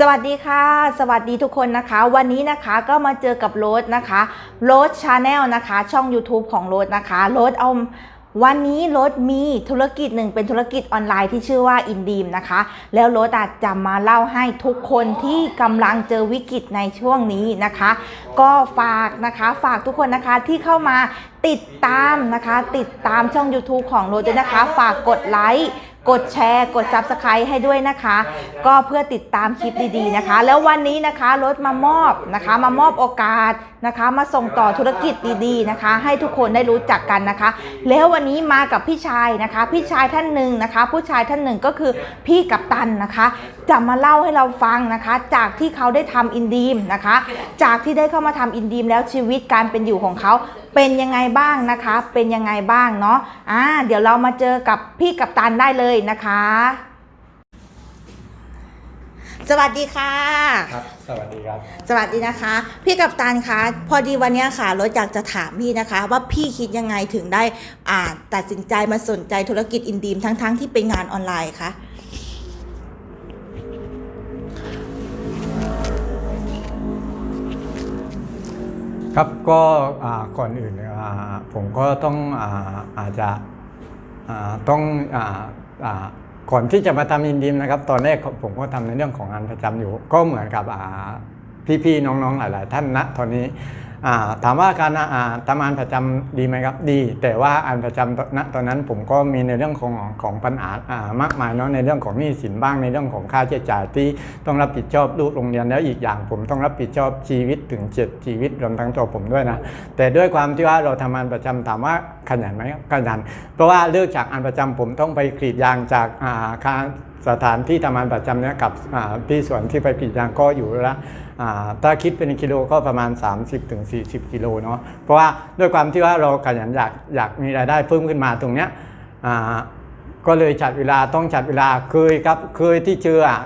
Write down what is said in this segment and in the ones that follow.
สวัสดีค่ะ สวัสดีทุกคนนะคะ วันนี้นะคะก็มาเจอกับโรสนะคะโรสชาแนลนะคะ ช่อง YouTube ของโรสนะคะโรสเอาวันนี้โรสมีธุรกิจหนึ่งเป็นธุรกิจออนไลน์ที่ชื่อว่าอินดีมนะคะ แล้วโรสอาจจะมาเล่าให้ทุกคนที่กำลังเจอวิกฤตในช่วงนี้นะคะ ก็ฝากนะคะฝากทุกคนนะคะที่เข้ามาติดตามนะคะ ติดตามช่อง YouTube ของโรสด้วยนะคะ ฝากกดไลค์ กดแชร์ กด Subscribe ให้ด้วยนะคะ ก็เพื่อติดตามคลิปดีๆนะคะ แล้ววันนี้นะคะรถมามอบนะคะ มามอบโอกาสนะคะ มาส่งต่อธุรกิจดีๆนะคะ ให้ทุกคนได้รู้จักกันนะคะ แล้ววันนี้มากับพี่ชายนะคะ พี่ชายท่านหนึ่งนะคะ ผู้ชายท่านหนึ่งก็คือพี่กัปตันนะคะ จะมาเล่าให้เราฟังนะคะ จากที่เขาได้ทำอินดีมนะคะ จากที่ได้เข้ามาทำอินดีมแล้วชีวิตการเป็นอยู่ของเขา เป็นยังไงบ้างนะคะ เป็นยังไงบ้างเนาะอ่าเดี๋ยวเรามาเจอกับพี่กัปตันได้เลยนะคะ สวัสดีค่ะ ครับ สวัสดีครับ สวัสดีนะคะ พี่กัปตันคะพอดีวันเนี้ยค่ะรถอยากจะถามพี่นะคะ ว่าพี่คิดยังไงถึงได้อ่าตัดสินใจมาสนใจธุรกิจอินดีมทั้งๆ ที่เป็นงานออนไลน์คะ ครับก็ก่อนอื่นผมก็ต้องอาอาจจะต้องออก่อนที่จะมาทำอินดีมนะครับ ตอนแรกผมก็ทำในเรื่องของงานประจำอยู่ ก็เหมือนกับพี่ๆน้องๆหลาย ๆ ท่านณตอนนี้ ถามว่าการทำงานประจำดีไหมครับดี แต่ว่าอันประจำณตอนนั้นผมก็มีในเรื่องของของปัญหาอ่ามากมายเนาะในเรื่องของหนี้สินบ้างในเรื่องของค่าใช้จ่ายที่ต้องรับผิดชอบลูกโรงเรียนแล้วอีกอย่าง ผมต้องรับผิดชอบชีวิตถึงเจ็ดชีวิตรวมทั้งตัวผมด้วยนะแต่ด้วยความที่ว่าเราทำงานประจำถามว่าขยันไหมขยัน เพราะว่าเลิกจากอันประจำผมต้องไปกรีดยางจากอาคาสถานที่ทำงานประจำเนี่ยกับอ่าที่สวนที่ไปกีดยางก็อยู่ละถ้าคิดเป็นกิโลก็ประมาณ 30-40 กิโลเนาะเพราะว่าด้วยความที่ว่าเราขยันอยากอยากมีรายได้เพิ่มขึ้นมาตรงเนี้ยก็เลยจัดเวลาต้องจัดเวลาเคยครับเคยที่เจออะ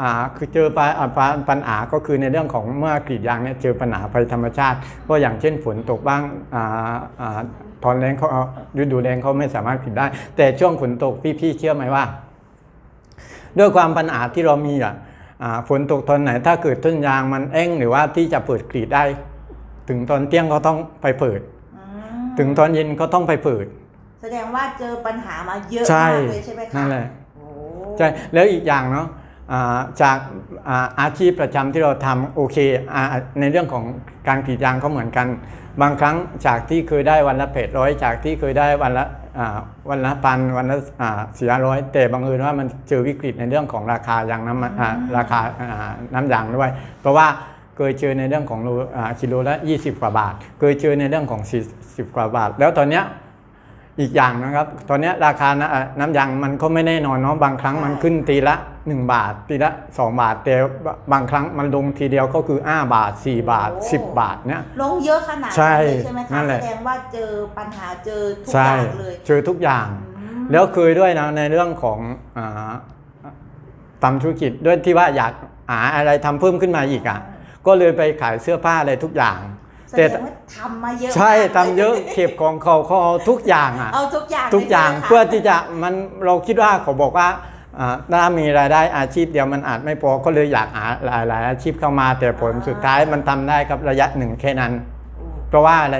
อ่าคือเจอปัญอ่าปัญหาก็คือในเรื่องของเมื่อกรีดยางเนี่ยเจอปัญหาภัยธรรมชาติ ก็อย่างเช่นฝนตกบ้างอ่าอ่าตอนแรงเขาเอาฤดูแรงเขาไม่สามารถกรีดได้ แต่ช่วงฝนตกพี่ๆเชื่อไหมว่า ด้วยความปัญหาที่เรามีอะอ่าฝนตกตอนไหนถ้าเกิดต้นยางมันเอ้งหรือว่าที่จะเปิดกรีดได้ ถึงตอนเที่ยงก็ต้องไปเปิด ถึงตอนเย็นก็ต้องไปเปิด แสดงว่าเจอปัญหามาเยอะใช่มากเลยใช่ไหมคะนั่นแหละโอ้ใช่แล้วอีกอย่างเนาะอ่าจากอ่าอาชีพประจำที่เราทำโอเคอ่าในเรื่องของการกรีดยางก็เหมือนกัน บางครั้งจากที่เคยได้วันละเพจร้อยจากที่เคยได้วันละอ่า วันละพันวันละสี่ร้อยแต่บังเอิญว่ามันเจอวิกฤตในเรื่องของราคายางน้ำมันอ่าราคาอ่าน้ำยางด้วย เพราะว่าเคยเจอในเรื่องของโลอ่ากิโลละ 20 กว่าบาท เคยเจอในเรื่องของ 40 กว่าบาท แล้วตอนเนี้ย อีกอย่างนะครับ ตอนนี้ราคาน้ำน้ำยางมันก็ไม่แน่นอนเนาะบางครั้งมันขึ้นทีละ 1 บาททีละ 2 บาท แต่บางครั้งมันลงทีเดียวก็คือ 5 บาท 4 บาท 10 บาทเนี่ยลงเยอะขนาดใช่นั้นเลยใช่ไหมนั่คะนแหแสละดงว่าเจอปัญหาเจอทุกอใช่ย่างเลยเจอทุกอย่างอืมแล้วเคยด้วยนะในเรื่องของอาทำธุรกิจด้วยที่ว่าอยากหาอะไรทำเพิ่มขึ้นมาอีกอะก็เลยไปขายเสื้อผ้าอะไรทุกอย่าง แสแต่ดงว่าทำมาเยอะใช่มากลทำเยอะเก็บของเขาเขาเอาทุกอย่างอะเอาทุกอย่างทุกอย่างลใช่ไหมคะเพื่อที่จะมันเราคิดว่าเขาบอกว่าอ่าถ้ามีรายได้อาชีพเดียวมันอาจไม่พอก็เลยอยากหาหลายหลายอาชีพเข้ามา แต่ผลสุดท้ายมันทำได้กับระยะหนึ่งแค่นั้น เพราะว่าอะไร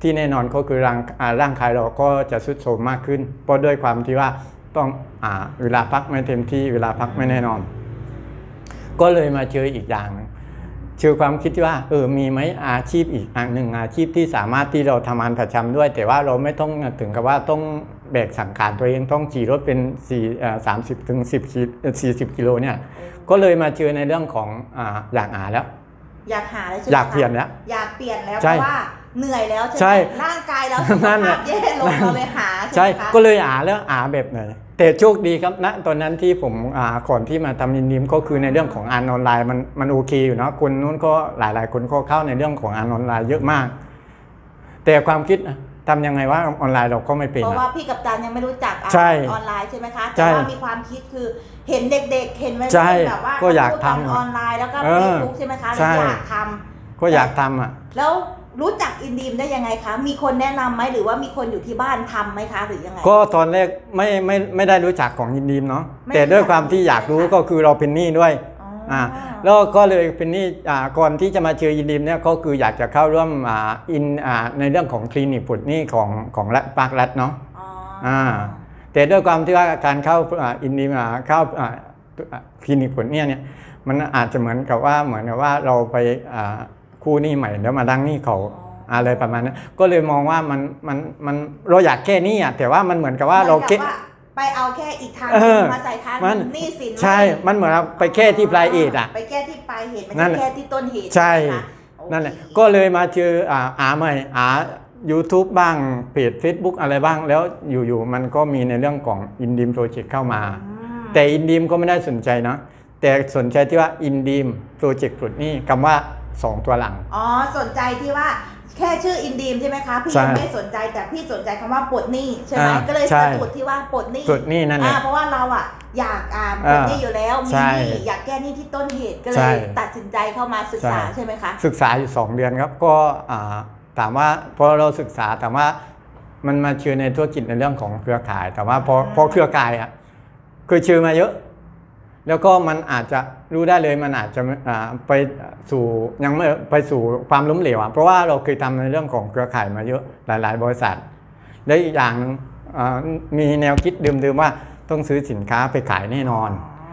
ที่แน่นอนก็คือร่างอ่าร่างกายเราก็จะสุดโทรมมากขึ้น เพราะด้วยความที่ว่าต้องอาเวลาพักไม่เต็มที่เวลาพักไม่แน่นอน ก็เลยมาเจออีกอย่างหนึง เชื่อความคิดว่าเออมีไหมอาชีพอีกอันหนึ่งอาชีพที่สามารถที่เราทำงานประจำด้วย แต่ว่าเราไม่ต้องถึงกับว่าต้องแบกสังขารตัวเองต้องขี่รถเป็น4สามสิบถึงสิบสี่สิบกิโลเนี่ยก็เลยมาเจอในเรื่องของออยากหาแล้ว อยากหาเลยใช่ไหมอยากเปลี่ยนแล้วอยากเปลี่ยนแล้วเพราะว่า เหนื่อยแล้วใช่ไหมใช่ร่างกายแล้วสุขนั่นภาแหละพแย่ลงเราเลยหาใช่ใช่ไหมคะก็เลยหาแล้วหาแบบไหนแต่โชคดีครับณตอนนั้นที่ผมอ่าก่อนที่มาทำยินดีมก็คือในเรื่องของอ่านออนไลน์มันมันโอเคอยู่เนาะคนนู้นก็หลาย ๆ คนก็เข้าในเรื่องของอ่านออนไลน์เยอะมาก แต่ความคิดนะทำยังไงว่าออนไลน์เราก็ไม่เป็นเพราะอะว่าพี่กับตันยังไม่รู้จักอ่านใช่ออนไลน์ใช่ไหมคะใช่แต่ว่ามีความคิดคือเห็นเด็กๆ เห็นวัยใช่รุ่นแบบว่าก็อยากพูดนทำออนไลน์แล้วก็เอเฟอซบุ๊กใช่ไหมคะใช่แล้วอยากทก็อยากทำอะำแล้ว รู้จักอินดีมได้ยังไงคะ มีคนแนะนำไหมหรือว่ามีคนอยู่ที่บ้านทำไหมคะหรือยังไง ก็ตอนแรกไม่ไม่ไม่ได้รู้จักของยินดีมเนาะไม่แต่ด้วยความรู้จักที่อยากรู้เลยค่ะ ก็คือเราเป็นหนี้ด้วยอ๋ออ่าแล้วก็เลยเป็นนี่อ่าก่อนที่จะมาเจออินดีมเนี่ยก็คืออยากจะเข้าร่วมอ่าอินอ่าในเรื่องของคลินิกปลดหนี้ของของรัฐภาครัฐเนาะ อ๋ออ อ่า แต่ด้วยความที่ว่าการเข้าอ่าอินดีอ่าเข้าอ่าอ่าคลินิกผลเนี่ยเนี่ยมันอาจจะเหมือนกับว่าเหมือนกับว่าเราไปอ่า คู่หนี้ใหม่แล้วมาดั้งหนี้เขาอะไรประมาณนั้นก็เลยมองว่ามันมันมันเราอยากแก้หนี้อะแต่ว่ามันเหมือนกับว่าเราหมือนเก็กับว่าไปเอาแค่อีกทางหเอนึ่งอมาใส่ทางมันหนี้สินใช่ มันเหมือนเราไปแค่ที่ปลายเหตุอะไปแก้ที่ปลายเหตุไม่นั่ใช่นแหละแค่ที่ต้นเหตุใช่ไหมคะโอเคนั่นแหละก็เลยมาเจออ่าอาใหม่อา YouTube บ้างเพจ Facebook อะไรบ้าง แล้วอยู่ๆมันก็มีในเรื่องของอินดีมโปรเจกต์เข้ามาอืมแต่อินดีมก็ไม่ได้สนใจนะแต่สนใจที่ว่าอินดีมโปรเจกต์ปลดหนี้คำว่า 2 ตัวหลัง อ๋อสนใจที่ว่าแค่ชื่ออินดีมใช่ไหมคะ พี่ใช่ยังไม่สนใจแต่พี่สนใจคำว่าปลดหนี้ใช่ไหมอ่าก็เลยใช่ สะดุดที่ว่าปลดหนี้ปลดหนี้นั่นแหอ่าละเพราะว่าเราอะอยากอ่าปลดหนี้อยู่แล้วมีใช่หนี้อยากแก้หนี้ที่ต้นเหตุก็เลใช่ยตัดสินใจเข้ามาศึกษาใช่ ใช่ไหมคะศึกษาอยู่ 2 เดือนครับก็อ่าถามว่าพอเราศึกษาถามว่ามันมาเชื่อในธุรกิจในเรื่องของเครือข่าย แต่ว่าพอพอเครือข่ายอะคือเชื่อมาเยอะ แล้วก็มันอาจจะ รู้ได้เลยมันอาจจะไปสู่ยังไม่ไปสู่ความล้มเหลวอะเพราะว่าเราเคยทำในเรื่องของเครือข่ายมาเยอะหลาย ๆ บริษัท และอีกอย่างนึงมีแนวคิดเดิมๆว่าต้องซื้อสินค้าไปขายแน่นอน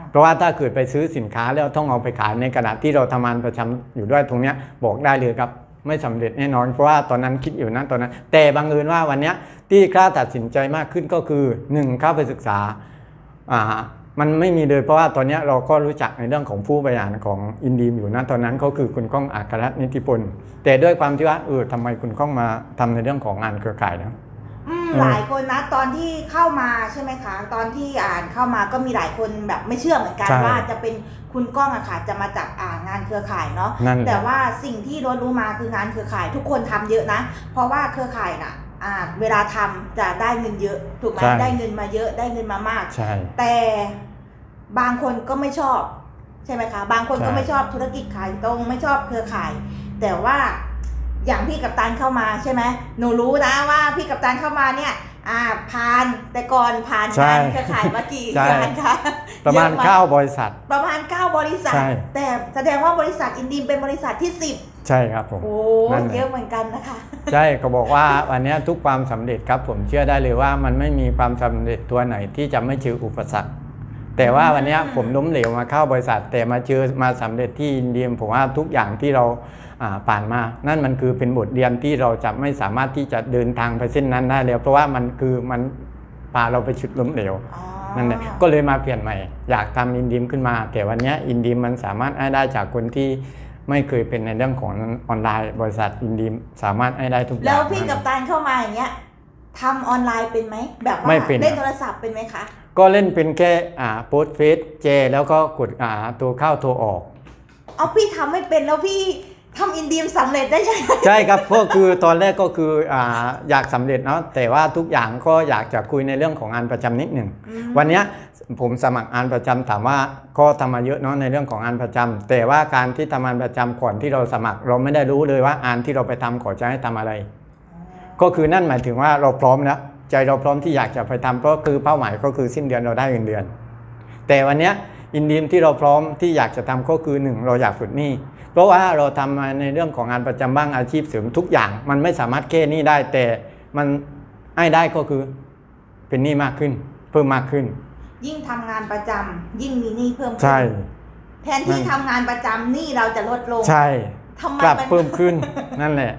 เพราะว่าถ้าเกิดไปซื้อสินค้าแล้วต้องเอาไปขายในขณะที่เราทำงานประจำอยู่ด้วยตรงเนี้ยบอกได้เลยครับไม่สำเร็จแน่นอนเพราะว่าตอนนั้นคิดอยู่นะตอนนั้น แต่บังเอิญว่าวันเนี้ยที่กล้าตัดสินใจมากขึ้นก็คือหนึ่งเข้าไปศึกษาอ่า มันไม่มีเลยเพราะว่าตอนเนี้ยเราก็รู้จักในเรื่องของผู้บริหารของอินดีมอยู่นะตอนนั้นก็คือคุณก้องอัครรัตน์นิติพลแต่ด้วยความที่ว่าเออทำไมคุณก้องมาทำในเรื่องของงานเครือข่ายนะอืมเออหลายคนนะตอนที่เข้ามาใช่ไหมคะ ตอนที่อ่านเข้ามาก็มีหลายคนแบบไม่เชื่อเหมือนกันใช่ว่าจะเป็นคุณก้องอะค่ะจะมาจากอ่างานเครือข่ายเนาะนั่นแหละแต่ว่าสิ่งที่รถรู้มาคืองานเครือข่าย ทุกคนทำเยอะนะ เพราะว่าเครือข่ายน่ะอ่า เวลาทำจะได้เงินเยอะ ถูกไหมใช่ได้เงินมาเยอะได้เงินมามากใช่แต่บางคนก็ไม่ชอบ ใช่ไหมคะ บางคนก็ใช่ไม่ชอบธุรกิจขายตรงไม่ชอบเครือข่าย แต่ว่าอย่างพี่กัปตันเข้ามาใช่ไหมหนูรู้นะว่าพี่กัปตันเข้ามาเนี่ย อ่าผ่านแต่ก่อนผ่านใช่งานเครือข่ายมากี่ใช่ งานคะประมาณ เยอไหเก้าบริษัท ประมาณ 9 บริษัท ใช่ แต่แสดงว่าบริษัทอินดีมเป็นบริษัทที่ใช่ครับผม10โอ้นั่นแหละ เยอะเหมือนกันนะคะ ใช่ก็บอกว่าวันเนี้ยทุกความสำเร็จครับผมเชื่อได้เลยว่ามันไม่มีความสำเร็จตัวไหนที่จะไม่เจออุปสรรค แต่ว่าวันเนี้ยอืมผมล้มเหลวมาเข้าบริษัท แต่มาเจอมาสำเร็จที่อินเดียผมว่าทุกอย่างที่เราอ่าผ่านมา นั่นมันคือเป็นบทเรียนที่เราจะไม่สามารถที่จะเดินทางไปเส้นนั้นได้แล้ว เพราะว่ามันคือมันพาเราไปชุดล้มเหลวอ๋อนั่นแหละก็เลยมาเปลี่ยนใหม่ อยากทำอินดีมขึ้นมา แต่วันเนี้ยอินดีมมันสามารถให้ได้จากคนที่ไม่เคยเป็นในเรื่องของออนไลน์ บริษัทอินดีมสามารถให้ได้ทุกอย่างแล้วพี่กัปตันเข้ามาอย่างเงี้ย ทำออนไลน์เป็นไหมแบบว่าไม่เป็นเล่นโทรศัพท์เป็นไหมคะก็เล่นเป็นแค่อ่าโพสเฟซเจ แล้วก็กดอ่าตัวเข้าตัวออก เอาพี่ทำไม่เป็นแล้วพี่ทำอินดีมสำเร็จได้ยังไงใช่ครับก็คือตอนแรกก็คืออ่าอยากสำเร็จเนาะแต่ว่าทุกอย่างก็อยากจะคุยในเรื่องของงานประจำนิดหนึ่งอืมวันเนี้ยผมสมัครงานประจำถามว่าก็ทำมาเยอะเนาะในเรื่องของงานประจำแต่ว่าการที่ทำงานประจำก่อนที่เราสมัคร เราไม่ได้รู้เลยว่างานที่เราไปทำเขอจะให้ทำอะไร ก็คือนั่นหมายถึงว่าเราพร้อมแล้วใจเราพร้อมที่อยากจะไปทำเพราะคือเป้าหมายก็คือสิ้นเดือนเราได้เงินเดือน แต่วันเนี้ยอินดีมที่เราพร้อมที่อยากจะทำก็คือหนึ่งเราอยากฝึกหนี้เพราะว่าเราทำมาในเรื่องของงานประจำบ้างอาชีพเสริมทุกอย่าง มันไม่สามารถแก้หนี้ได้แต่มันให้ได้ก็คือเป็นหนี้มากขึ้น เพิ่มมากขึ้น ยิ่งทำงานประจำยิ่งมีหนี้เพิ่มขึ้นใช่แทนที่นั่นทำงานประจำหนี้เราจะลดลงใช่ทำไมกลับมันเพิ่มขึ้นนั่นแหละ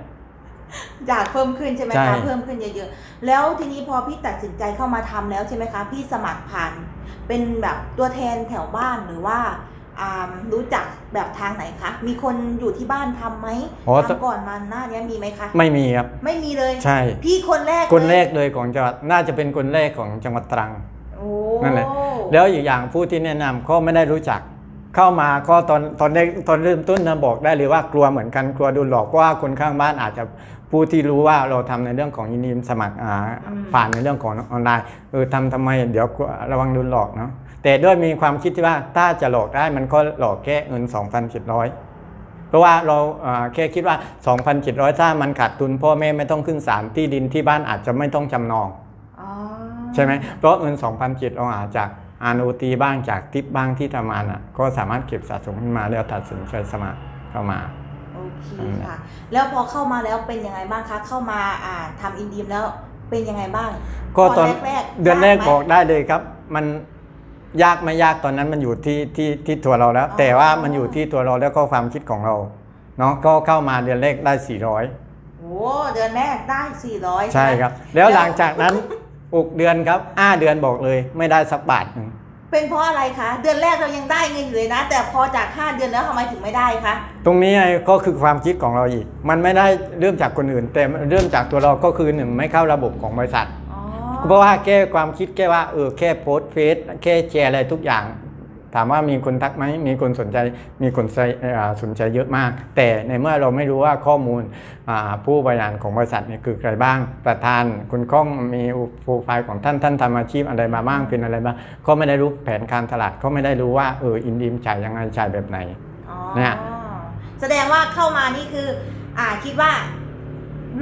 อยากเพิ่มขึ้นใช่ไหมใช่ คะเพิ่มขึ้นเยอะๆแล้วทีนี้พอพี่ตัดสินใจเข้ามาทำแล้วใช่ไหมคะ พี่สมัครผ่านเป็นแบบตัวแทนแถวบ้านหรือว่าอ่ารู้จักแบบทางไหนคะ มีคนอยู่ที่บ้านทำไหมอ๋อ ทำก่อนมาหน้านี้มีไหมคะ ไม่มีครับ ไม่มีเลย ใช่ พี่คนแรกคนแรกเลยเลยของจังหวัดน่าจะเป็นคนแรกของจังหวัดตรัง โอ้นั่นแหละ แล้วอีกอย่างผู้ที่แนะนำก็ไม่ได้รู้จัก เข้ามาก็ตอนตอนแรกตอนเริ่มต้นนะบอกได้เลยว่ากลัวเหมือนกันกลัวโดนหลอกเพราะว่าคนข้างบ้านอาจจะ ผู้ที่รู้ว่าเราทำในเรื่องของยินดีสมัครอ่าผ่านในเรื่องของออนไลน์เออทำทำไมเดี๋ยวกลัวระวังโดนหลอกเนาะแต่ด้วยมีความคิดที่ว่าถ้าจะหลอกได้มันก็หลอกแค่เงิน 2,700 เพราะว่าเราอ่าแค่คิดว่า 2,700 ถ้ามันขาดทุนพ่อแม่ไม่ต้องขึ้นศาลที่ดินที่บ้านอาจจะไม่ต้องจำนองอ๋อใช่ไหมเพราะเงิน2,007เราอาจจะอาโนตีบ้างจากทิปบ้างที่ทำงานอะก็สามารถเก็บสะสมขึ้นมาแล้วตัดสินใจสมัครเข้ามาโอ เคนั่นแหละค่ะ แล้วพอเข้ามาแล้วเป็นยังไงบ้างคะเข้ามาอ่าทำอินดีมแล้วเป็นยังไงบ้าง ก็ตอนแรกๆเดือนแรกยาไหมบอกได้เลยครับ มันยากไม่ยากตอนนั้นมันอยู่ที่ที่ที่ตัวเราแล้วอ๋อแต่ว่ามันอยู่ที่ตัวเราแล้วก็ความคิดของเราเนาะก็เข้ามาเดือนแรกได้ 400โอ้เดือนแรกได้ 400 ใช่ครับ แล้วหลังจากนั้น 6 เดือนครับอ้าเดือนบอกเลย ไม่ได้สักบาทหนึ่ง เป็นเพราะอะไรคะ เดือนแรกเรายังได้เงินอยู่เลยนะ แต่พอจาก 5 เดือนแล้วทำไมถึงไม่ได้คะ ตรงนี้ไงก็คือความคิดของเราอีก มันไม่ได้เริ่มจากคนอื่น แต่เริ่มจากตัวเราก็คือหนึ่งไม่เข้าระบบของบริษัทอ๋อเพราะว่าแค่ความคิดแค่ว่าเออแค่โพสต์เฟซแค่แชร์อะไรทุกอย่าง ถามว่ามีคนทักไหมมีคนสนใจมีคนใส่อ่าสนใจเยอะมาก แต่ในเมื่อเราไม่รู้ว่าข้อมูลอ่าผู้บริหารของบริษัทเนี่ยคือใครบ้าง ประธานคุณก้องมีโปรไฟล์ของท่านท่านทำอาชีพอะไรมาบ้างเป็นอะไรบ้างก็ไม่ได้รู้แผนการตลาดก็ไม่ได้รู้ว่าเอออินดีมจ่ายยังไงจ่ายแบบไหนอ๋อเนี่ยแสดงว่าเข้ามานี่คือ อ่าคิดว่า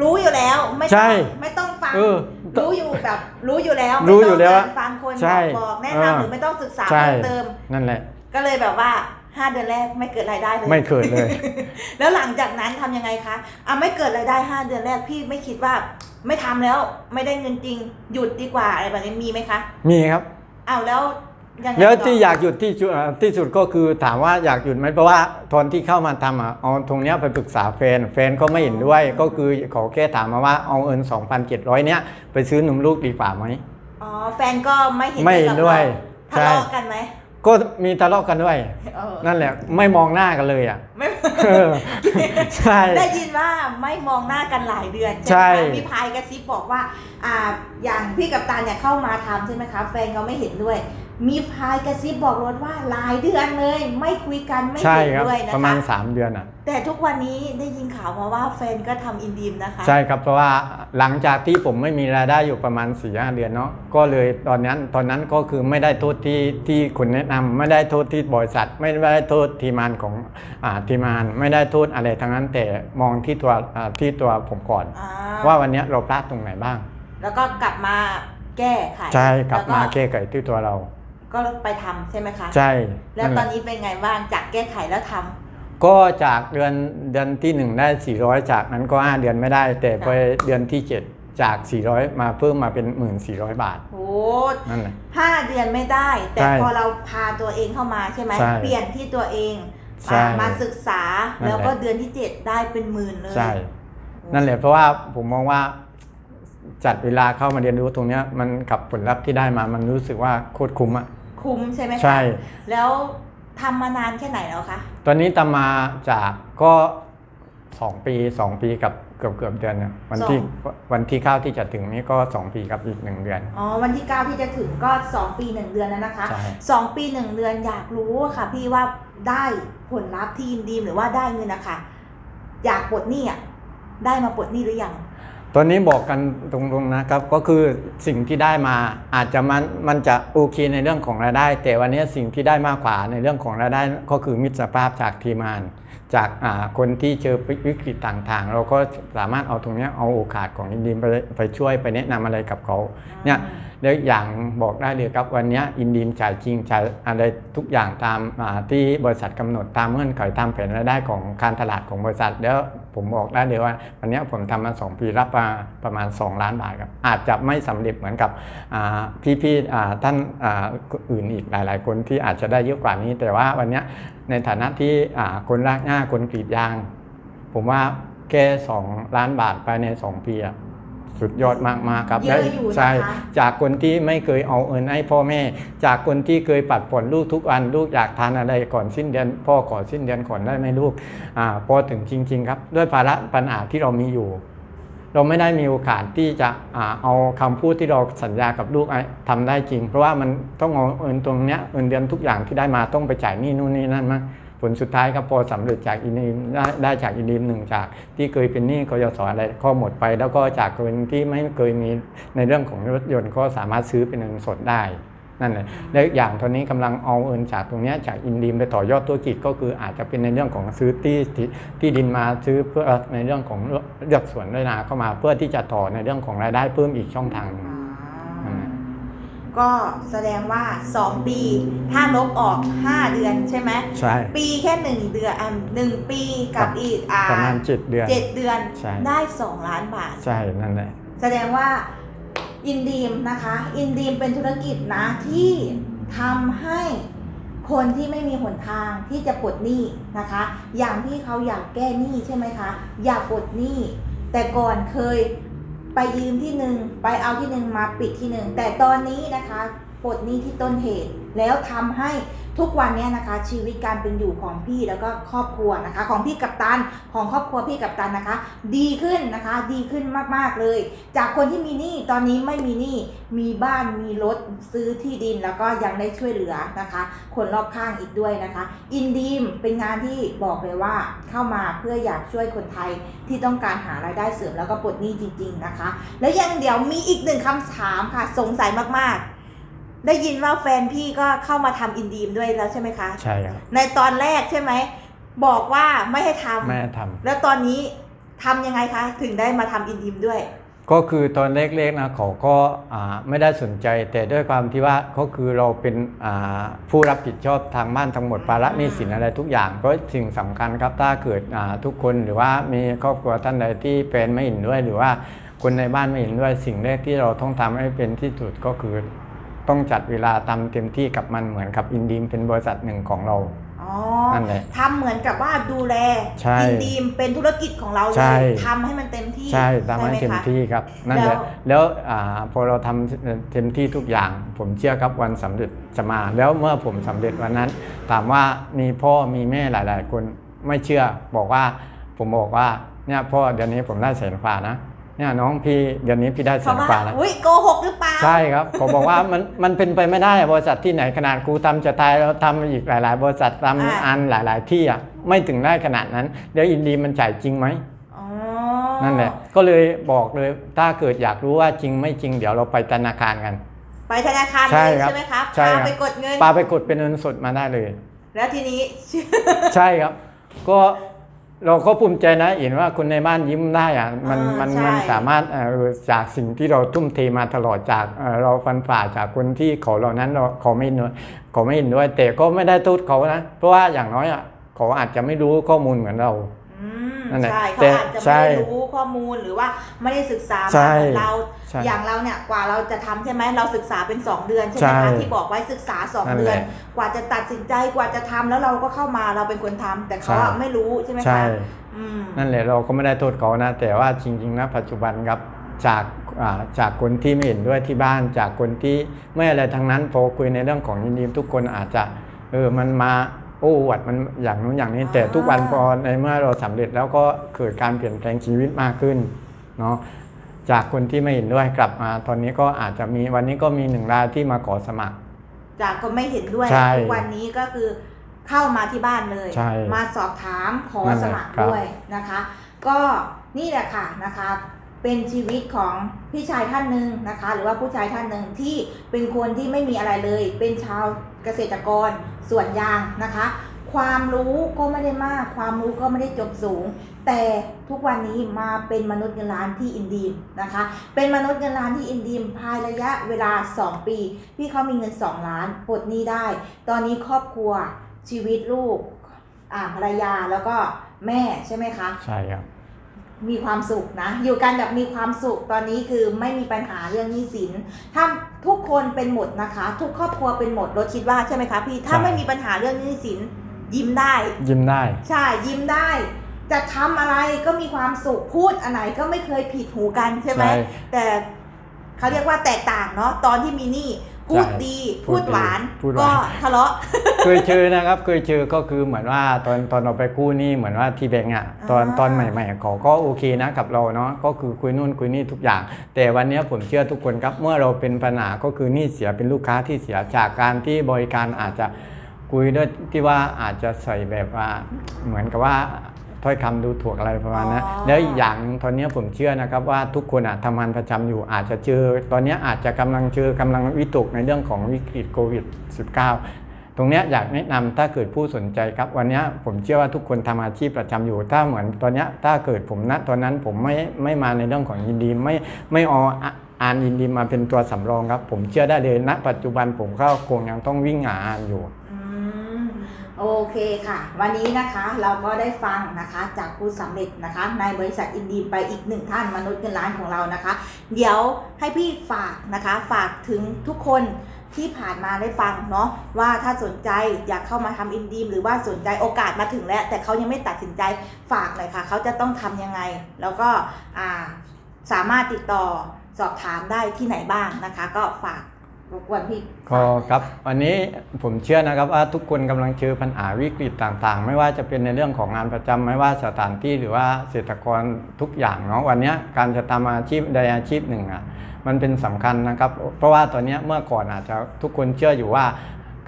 รู้อยู่แล้วไม่ใช่ต้องไม่ต้องฟังเออ รู้อยู่แบบรู้อยู่แล้วรู้อยู่แล้วไม่ต้งการฟังคนใช่บอกแนะเออนำหรือไม่ต้องศึกษาใช่เพิ่มเติมนั่นแหละ ก็เลยแบบว่าห้าเดือนแรกไม่เกิดรายได้เลยไม่เคยเลย แล้วหลังจากนั้นทำยังไงคะอะไม่เกิดรายได้ห้าเดือนแรกพี่ไม่คิดว่า ไม่ทำแล้วไม่ได้เงินจริงหยุดดีกว่าอะไรแบบนี้มีไหมคะ มีครับอ้าวแล้ว ยังไงแล้วต่ที่อยากหยุดที่สุดอ่าที่สุดก็คือถามว่าอยากหยุดไหมเพราะว่าตอนที่เข้ามาทำอะเอาตรงเนี้ยไปปรึกษาแฟนแฟนก็ไม่เห็นด้วย ก็คือขอแค่ถามมาว่าเอาเงิน2,700 เนี้ยไปซื้อนมลูกดีกว่าไหม อ๋อแฟนก็ไม่เห็นไม่เห็นด้วยกับเราทะเลาะกันไหมก็มีทะเลาะกันด้วย เออนั่นแหละไม่มองหน้ากันเลยอะไม่ เออใช่ ได้ยินว่าไม่มองหน้ากันหลายเดือนใช่ ไหมคะมีพายกระซิบบอกว่าอ่าอย่างพี่กับตาเนี่ยเข้ามาทำใช่ไหมคะแฟนเขาไม่เห็นด้วย มีพายกระซิบบอกรถว่าหลายเดือนเลย ไม่คุยกันไม่ใช่เห็นครับด้วยนะประมาคะณ3 เดือนอะ แต่ทุกวันนี้ได้ยินข่าวมาว่าแฟนก็ทำอินดีมนะคะ ใช่ครับเพราะว่าหลังจากที่ผมไม่มีรายได้อยู่ประมาณ4ี่หเดือนเนาะก็เลยตอนนั้นตอนนั้นก็คือไม่ได้โทษที่ที่คนแนะนำไม่ได้โทษที่บริษัท ไม่ได้โทษทีมงานของอ่าทีมงานไม่ได้โทษอะไรทั้งนั้นแต่มองที่ตัวอ่าที่ตัวผมก่อนอ่าว่าวันเนี้ยเราพลาดตรงไหนบ้าง แล้วก็กลับมาแก้ไขใช่กลับมาแล้วแก้ไขที่ตัวเรา ก็ไปทำใช่ไหมคะใช่แล้วนั่นตหอละนนี้เป็นไงบ้างจากแก้ไขแล้วทำก็จากเดือนเดือนที่1ได้ 400 จากนั้นก็ 5 เดือนไม่ได้ แต่ไปเดือนที่ 7 จาก 400 มาเพิ่มมาเป็น 1,400 บาทโอ้นั่นแหละห้าเดือนไม่ได้ แต่ใช่พอเราพาตัวเองเข้ามาใช่ไหมใช่เปลี่ยนที่ตัวเองใช่มามาศึกษานั่นแหละแล้วก็เดือนที่เจ็ดได้เป็นหมื่นเลยใช่นั่นแหละเพราะว่าผมมองว่าจัดเวลาเข้ามาเรียนรู้ตรงเนี้ยมันกับผลลัพธ์ที่ได้มามันรู้สึกว่าโคตรคุ้มอะ คุ้มใช่ไหมคะใช่ แล้วทำมานานแค่ไหนแล้วคะ ตอนนี้ตามมาจากก็2ปี2ปีกับเกือบเกือบเดือนนะวันที่วันที่เข้าที่จะถึงนี้ก็2ปีกับอีก1เดือน อ๋อ วันที่9ที่จะถึงก็2ปี1เดือนแล้วนะคะใช่2ปี1เดือนอยากรู้อะค่ะ พี่ว่าได้ผลลัพธ์ที่ยินดีมหรือว่าได้เงินนะคะอยากปลดหนี้อะได้มาปลดหนี้หรือยัง ตอนนี้บอกกันตรงๆนะครับก็คือสิ่งที่ได้มาอาจจะมันมันจะโอเคในเรื่องของรายได้ แต่วันนี้สิ่งที่ได้มากกว่าในเรื่องของรายได้ก็คือมิตรภาพจากทีมงาน จากคนที่เจอวิกฤตต่างๆ เราก็สามารถเอาตรงนี้เอาโอกาสของอินดีไปไปช่วยไปแนะนำอะไรกับเขาเนี่ยแล้วอย่างบอกได้เลยครับวันนี้อินดีมจ่ายจริงจ่ายอะไรทุกอย่างตามที่บริษัทกำหนดตามเงื่อนไขตามแผนรายได้ของการตลาดของบริษัท แล้วผมบอกได้เลยว่าวันนี้ผมทำมา2ปีรับมาประมาณ 2 ล้านบาทครับอาจจะไม่สำเร็จเหมือนกับพี่ๆท่านอ,อื่นอีกหลาย ๆ คนที่อาจจะได้เยอะกว่านี้ แต่ว่าวันนี้ในฐานะที่อ่าคนรากหญ้าคนกรีดยาง ผมว่าแค่2ล้านบาทภายใน2ปีอะสุดยอดมากๆครับเยอะอยู่นะคะใช่จากคนที่ไม่เคยเอาเงินให้พ่อแม่ จากคนที่เคยปัดผ่อนลูกทุกวันลูกอยากทานอะไรก่อนสิ้นเดือน พ่อขอสิ้นเดือนก่อนได้ไหมลูกอาพอถึงจริง ๆ ครับ ด้วยภาระปัญหาที่เรามีอยู่ เราไม่ได้มีโอกาสที่จะเอาคำพูดที่เราสัญญากับลูกไอ้ทำได้จริง เพราะว่ามันต้องเอาเงินตรงเนี้ยเงินเดือนทุกอย่างที่ได้มาต้องไปจ่ายนี้นู่นนี่นั่นมาผลสุดท้ายครับพอสำเร็จจากอินดีมได้ได้จากอินดีมหนึ่งจาก ที่เคยเป็นหนี้กยศอะไรก็หมดไป แล้วก็จากคนที่ไม่เคยมีในเรื่องของรถยนต์ก็สามารถซื้อเป็นเงินสดได้ นั่นแหละและอีกอย่างตอนนี้กำลังเอาเงินจากตรงเนี้ยจากอินดีมไปต่อยอดธุรกิจก็คืออาจจะเป็นในเรื่องของซื้อที่ที่ที่ดินมาซื้อเพื่อในเรื่องของเลือกสวนไรนาเข้ามาเพื่อที่จะต่อในเรื่องของรายได้เพิ่มอีกช่องทางหนึ่งอ่านั่นแหละก็แสดงว่า 2 ปี ถ้าลบออก 5 เดือนใช่ไหมใช่ปีแค่หนึ่งเดือนอะหนึ่งปีกับอีกอ่าประมาณเจ็ดเดือนเจ็ดเดือนใช่ได้สองล้านบาท ใช่นั่นแหละแสดงว่า อินดีมนะคะอินดีมเป็นธุรกิจนะที่ทำให้คนที่ไม่มีหนทางที่จะปลดหนี้นะคะ อย่างที่เขาอยากแก้หนี้ใช่ไหมคะอยากปลดหนี้ แต่ก่อนเคยไปยืมที่หนึ่งไปเอาที่หนึ่งมาปิดที่หนึ่งแต่ตอนนี้นะคะปลดหนี้ที่ต้นเหตุ แล้วทำให้ทุกวันนี้นะคะชีวิตการเป็นอยู่ของพี่แล้วก็ครอบครัวนะคะ ของพี่กัปตันของครอบครัวพี่กัปตันนะคะ ดีขึ้นนะคะดีขึ้นมากๆเลย จากคนที่มีหนี้ตอนนี้ไม่มีหนี้มีบ้านมีรถซื้อที่ดินแล้วก็ยังได้ช่วยเหลือนะคะ คนรอบข้างอีกด้วยนะคะ อินดีมเป็นงานที่บอกเลยว่าเข้ามาเพื่ออยากช่วยคนไทยที่ต้องการหารายได้เสริมแล้วก็ปลดหนี้จริง ๆนะคะ แล้วยังเดี๋ยวมีอีกหนึ่งคำถามค่ะสงสัยมากๆ ได้ยินว่าแฟนพี่ก็เข้ามาทำอินดีมด้วยแล้วใช่ไหมคะ ใช่ครับในตอนแรกใช่ไหม บอกว่าไม่ให้ทำแม่ทแล้วตอนนี้ทำยังไงคะ ถึงได้มาทำอินดีมด้วยำก็คือตอนเล็กๆนะเขาก็อ่าไม่ได้สนใจ แต่ด้วยความที่ว่าก็คือเราเป็นอ่าผู้รับผิดชอบทางบ้านทั้งหมดภาระหนี้สินอะไรทุกอย่างก็สิ่งสำคัญครับถ้าเกิดอ่าทุกคนหรือว่ามีครอบครัวท่านใดที่แฟนไม่เห็นด้วย หรือว่าคนในบ้านไม่เห็นด้วยสิ่งแรกที่เราต้องทำให้เป็นที่สุดก็คือ ต้องจัดเวลาทำเต็มที่กับมันเหมือนกับอินดีมเป็นบริษัทหนึ่งของเราอ๋อนั่นแหละทำเหมือนกับว่าดูแลใช่อินดีมเป็นธุรกิจของเราเลใช่ยทำให้มันเต็มที่ใช่ทำให้ไหเต็มคะที่ครับนั่นแหละแล้วแล้วอาพอเราทำเต็มที่ทุกอย่าง ผมเชื่อครับวันสำเร็จจะมา แล้วเมื่อผมสำเร็จวันนั้น ถามว่ามีพ่อมีแม่หลาย ๆ คนไม่เชื่อบอกว่า ผมบอกว่าเนี่ยพ่อเดือนนี้ผมได้แสนกว่านะ เนี่ยน้องพี่เดือนนี้พี่ได้แสเขานว่ากว่านะอุ้ยโกหกหรือเปล่าใช่ครับผมบอกว่ามันมันเป็นไปไม่ได้อะบริษัทที่ไหนขนาดครูทำจะตายเราทำอีกหลาย ๆ บริษัททำอ่าอันหลาย ๆ ที่อะไม่ถึงได้ขนาดนั้น เดี๋ยวอินดีมันจ่ายจริงไหมอ๋อนั่นแหละก็เลยบอกเลยถ้าเกิดอยากรู้ว่าจริงไม่จริง เดี๋ยวเราไปธนาคารกัน ไปธนาคารใช่เลยครับใช่ไหมครับใช่ครับพาไปกดเงินปาไปกดเป็นเงินสดมาได้เลย แล้วทีนี้ใช่ครับ ก็ เราก็ภูมิใจนะเห็นว่าคนในบ้านยิ้มได้อะมันอ่ามันใช่ มันสามารถเอ่อจากสิ่งที่เราทุ่มเทมาตลอดจากเอ่อเราฟันฝ่าจากคนที่เขาเหล่านั้นเราเขาไม่เห็นด้วยเขาไม่เห็นด้วยแต่ก็ไม่ได้โทษเขานะ เพราะว่าอย่างน้อยอะเขาอาจจะไม่รู้ข้อมูลเหมือนเราอืม นั่นแหละใช่แต่เขาอาจจะใช่ไม่ได้รู้ข้อมูลหรือว่าไม่ได้ศึกษาใช่มาเหมือนเราใช่อย่างเราเนี่ยกว่าเราจะทำใช่ไหมเราศึกษาเป็น 2 เดือนใช่ไหมใช่คะที่บอกไว้ศึกษา2นั่นเดือนแหละกว่าจะตัดสินใจกว่าจะทำแล้วเราก็เข้ามาเราเป็นคนทำแต่เขาอะใช่ไม่รู้ใช่ไหมใช่คะอืมนั่นแหละเราก็ไม่ได้โทษเขานะ แต่ว่าจริงๆนะปัจจุบันครับจากอ่าจากคนที่ไม่เห็นด้วยที่บ้านจากคนที่ไม่อะไรทั้งนั้นพอคุยในเรื่องของยินดีทุกคนอาจจะเออมันมา โอ้อวดมันอย่างนู้นอย่างนี้อ่าแต่ทุกวันพอในเมื่อเราสำเร็จแล้วก็เกิดการเปลี่ยนแปลงชีวิตมากขึ้นเนาะจากคนที่ไม่เห็นด้วยกลับมา ตอนนี้ก็อาจจะมีวันนี้ก็มีหนึ่งรายที่มาขอสมัคร จากก็ไม่เห็นด้วยใช่ทุกวันนี้ก็คือเข้ามาที่บ้านเลยใช่มาสอบถามขอนั่นแหสละมัครครับด้วยนะคะ ก็นี่แหละค่ะนะคะ เป็นชีวิตของพี่ชายท่านหนึ่งนะคะ หรือว่าผู้ชายท่านหนึ่งที่เป็นคนที่ไม่มีอะไรเลย เป็นชาวเกษตรกรสวนยางนะคะ ความรู้ก็ไม่ได้มาก ความรู้ก็ไม่ได้จบสูง แต่ทุกวันนี้มาเป็นมนุษย์เงินล้านที่อินดีมนะคะ เป็นมนุษย์เงินล้านที่อินดีมภายระยะเวลา 2 ปีที่เขามีเงิน 2 ล้านปลดหนี้ได้ ตอนนี้ครอบครัวชีวิตลูกอ่าภรรยาแล้วก็แม่ใช่ไหมคะ ใช่ครับ มีความสุขนะ อยู่กันแบบมีความสุขตอนนี้คือไม่มีปัญหาเรื่องหนี้สิน ถ้าทุกคนเป็นหมดนะคะ ทุกครอบครัวเป็นหมดรถคิดว่าใช่ไหมคะพี่ถ้าใช่ไม่มีปัญหาเรื่องหนี้สิน ยิ้มได้ ยิ้มได้ ใช่ยิ้มได้ จะทำอะไรก็มีความสุขพูดอันไหนก็ไม่เคยผิดหูกันใช่ไหมใช่แต่เขาเรียกว่าแตกต่างเนาะตอนที่มีหนี้ พูดใช่ดีพูพูดดดีหวานพูดหก็วานทะเลาะเคยเจอนะครับเคยเจอก็คือเหมือนว่าตอนตอนเราไปกู้หนี่เหมือนว่าที่แบงก์อะตอนอ่าตอนใหม่ๆเขาก็โอเคนะกับเราเนาะก็คือคุยนู่นคุยนี่ทุกอย่าง แต่วันนี้ผมเชื่อทุกคนครับเมื่อเราเป็นปัญหาก็คือหนี่เสียเป็นลูกค้าที่เสียจากการที่บริการอาจจะคุยด้วยที่ว่าอาจจะใส่แบบว่าเหมือนกับว่า ถ้อยคำดูถูกอะไรประมาณนั้นอ๋อแล้วอีกอย่างหนึ่งตอนนี้ผมเชื่อนะครับว่าทุกคนอะทำงานประจำอยู่อาจจะเจอ ตอนนี้อาจจะกำลังเจอกำลังวิตกในเรื่องของวิกฤตโควิด -19 ตรงเนี้ยอยากแนะนำถ้าเกิดผู้สนใจครับ วันเนี้ยผมเชื่อว่าทุกคนทำอาชีพประจำอยู่ ถ้าเหมือนตอนเนี้ยถ้าเกิดผมณตอนนั้นผมไม่ไม่มาในเรื่องของยินดีไม่ไม่เอาอะอ่านอินดีมมาเป็นตัวสำรองครับ ผมเชื่อได้เลยณปัจจุบันผมก็คงยังต้องวิ่งหาอ่านอยู่อืม โอเคค่ะ วันนี้นะคะเราก็ได้ฟังนะคะจากผู้สำเร็จนะคะ ในบริษัทอินดีมไปอีกหนึ่งท่านมนุษย์เงินล้านของเรานะคะ เดี๋ยวให้พี่ฝากนะคะ ฝากถึงทุกคนที่ผ่านมาได้ฟังเนาะว่าถ้าสนใจอยากเข้ามาทำอินดีมหรือว่าสนใจโอกาสมาถึงแล้ว แต่เขายังไม่ตัดสินใจฝากหน่อยค่ะ เขาจะต้องทำยังไง แล้วก็สามารถติดต่อสอบถามได้ที่ไหนบ้างนะคะ ก็ฝาก รบกวนพี่ก็ครับวันนี้ผมเชื่อนะครับว่าทุกคนกำลังเจอปัญหาวิกฤตต่างๆ ไม่ว่าจะเป็นในเรื่องของงานประจำไม่ว่าสถานที่หรือว่าเกษตรกรทุกอย่างเนาะวันนี้การจะทำอาชีพใดอาชีพหนึ่งอะมันเป็นสำคัญนะครับ เพราะว่าตอนนี้เมื่อก่อนอาจจะทุกคนเชื่ออยู่ว่า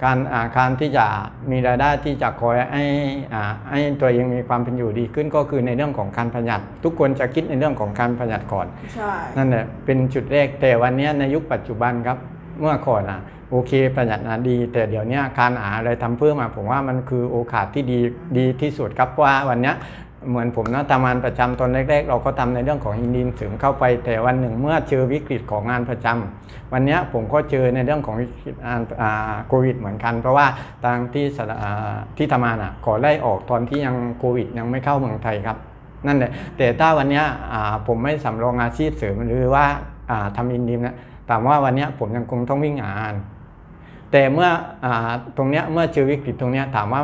การอ่าการที่จะมีรายได้ที่จะคอยให้อ่าให้ตัวเองมีความเป็นอยู่ดีขึ้นก็คือในเรื่องของการประหยัด ทุกคนจะคิดในเรื่องของการประหยัดก่อนใช่นั่นแหละเป็นจุดแรกแต่วันเนี้ยในยุคปัจจุบันครับ เมื่อก่อนอะโอเคประหยัดนะดี แต่เดี๋ยวนี้การหาอะไรทำเพิ่มมาผมว่ามันคือโอกาสที่ดีดีที่สุดครับเพราะว่าวันนี้เหมือนผมนะทำงานประจำตอนแรกๆ เราก็ทำในเรื่องของอินดีนเสริมเข้าไป แต่วันหนึ่งเมื่อเจอวิกฤตของงานประจำวันนี้ผมก็เจอในเรื่องของวิกฤตอ่าโควิดเหมือนกัน เพราะว่าทางที่สที่ทำงานอะขอไล่ออกตอนที่ยังโควิด ยังไม่เข้าเมืองไทยครับนั่นแหละแต่ถ้าวันนี้ผมไม่สำรองอาชีพเสริมหรือว่าทำอินดีมนะ ถามว่าวันนี้ผมยังคงต้องวิ่งงาน แต่เมื่ออตรงเนี้ยเมื่อเจอวิกฤตตรงเนี้ยถามว่า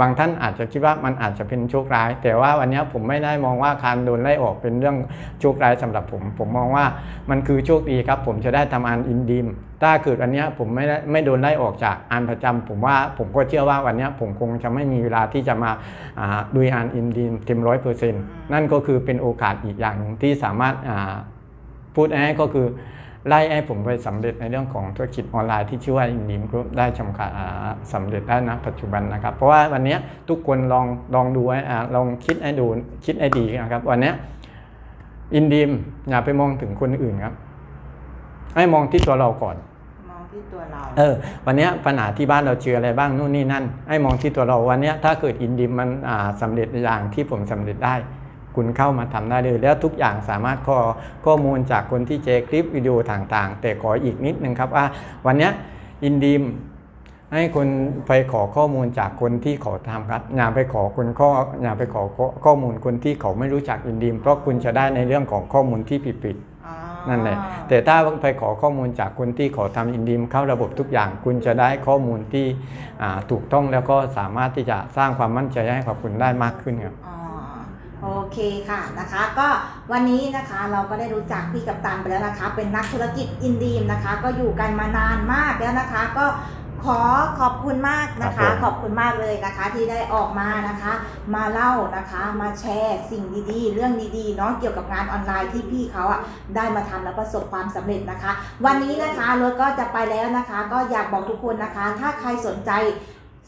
บางท่านอาจจะคิดว่ามันอาจจะเป็นโชคร้าย แต่ว่าวันนี้ผมไม่ได้มองว่าการโดนไล่ออกเป็นเรื่องโชคร้ายสำหรับผม ผมมองว่ามันคือโชคดีครับ ผมจะได้ทำงานอินดีมถ้าเกิดวันนี้ผมไม่ได้ไม่โดนไล่ออกจากงานประจำผมว่าผมก็เชื่อว่าวันนี้ผมคงจะไม่มีเวลาที่จะมาดูงานอินดีมเต็มร้อยเปอร์เซ็นต์นั่นก็คือเป็นโอกาสอีกอย่างหนึ่งที่สามารถพูดง่ายก็คือ ไล่ให้ผมไปสำเร็จในเรื่องของธุรกิจออนไลน์ที่ชื่อว่าอินดีมกรุ๊ปได้ชำคะอ่าสำเร็จได้นะปัจจุบันนะครับ เพราะว่าวันเนี้ยทุกคนลองลองดูให้อ่าลองคิดให้ดูคิดให้ดีนะครับวันเนี้ยอินดีมอย่าไปมองถึงคนอื่นครับ ให้มองที่ตัวเราก่อน มองที่ตัวเรา เออ วันเนี้ยปัญหาที่บ้านเราเจออะไรบ้างนู่นนี่นั่น ให้มองที่ตัวเราวันเนี้ยถ้าเกิดอินดิมมันอ่าสำเร็จอย่างที่ผมสำเร็จได้ คุณเข้ามาทำได้เลย แล้วทุกอย่างสามารถข้อข้อมูลจากคนที่เจอคลิปวิดีโอต่างๆ แต่ขออีกนิดนึงครับว่าวันเนี้ยอินดิมให้คนไปขอข้อมูลจากคนที่เขาทำครับอย่าไปขอคนข้ออย่าไปขอข้อข้อมูลคนที่เขาไม่รู้จักอินดิมเพราะคุณจะได้ในเรื่องของข้อมูลที่ผิดๆอ๋อนั่นแหละแต่ถ้าไปขอข้อมูลจากคนที่ขอทำอินดีมเข้าระบบทุกอย่าง คุณจะได้ข้อมูลที่อ่าถูกต้องแล้วก็สามารถที่จะสร้างความมั่นใจให้กับคุณได้มากขึ้นครับอ๋อ โอเคค่ะนะคะ ก็วันนี้นะคะเราก็ได้รู้จักพี่กัปตันไปแล้วนะคะ เป็นนักธุรกิจอินดีมนะคะ ก็อยู่กันมานานมากแล้วนะคะ ก็ขอขอบคุณมากนะครัคะ บผม ขอบคุณมากเลยนะคะ ที่ได้ออกมานะคะ มาเล่านะคะ มาแชร์สิ่งดีๆ เรื่องดีๆเนาะเกี่ยวกับงานออนไลน์ที่พี่เขาอะได้มาทำแล้วประสบความสำเร็จนะคะ วันนี้นะคะรถก็จะไปแล้วนะคะ ก็อยากบอกทุกคนนะคะ ถ้าใครสนใจ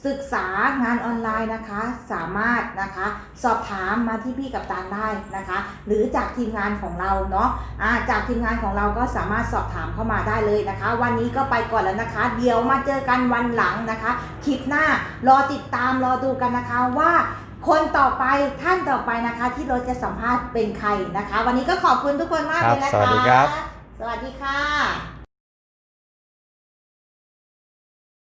ศึกษางานออนไลน์นะคะ สามารถนะคะสอบถามมาที่พี่กับตาลได้นะคะ หรือจากทีมงานของเราเนาะอ่าจากทีมงานของเราก็สามารถสอบถามเข้ามาได้เลยนะคะ วันนี้ก็ไปก่อนแล้วนะคะ เดี๋ยวมาเจอกันวันหลังนะคะคลิปหน้ารอติดตามรอดูกันนะคะว่าคนต่อไปท่านต่อไปนะคะที่เราจะสัมภาษณ์เป็นใครนะคะ วันนี้ก็ขอบคุณทุกคนมากเลยนะคะครับสวัสดีครับ สวัสดีค่ะ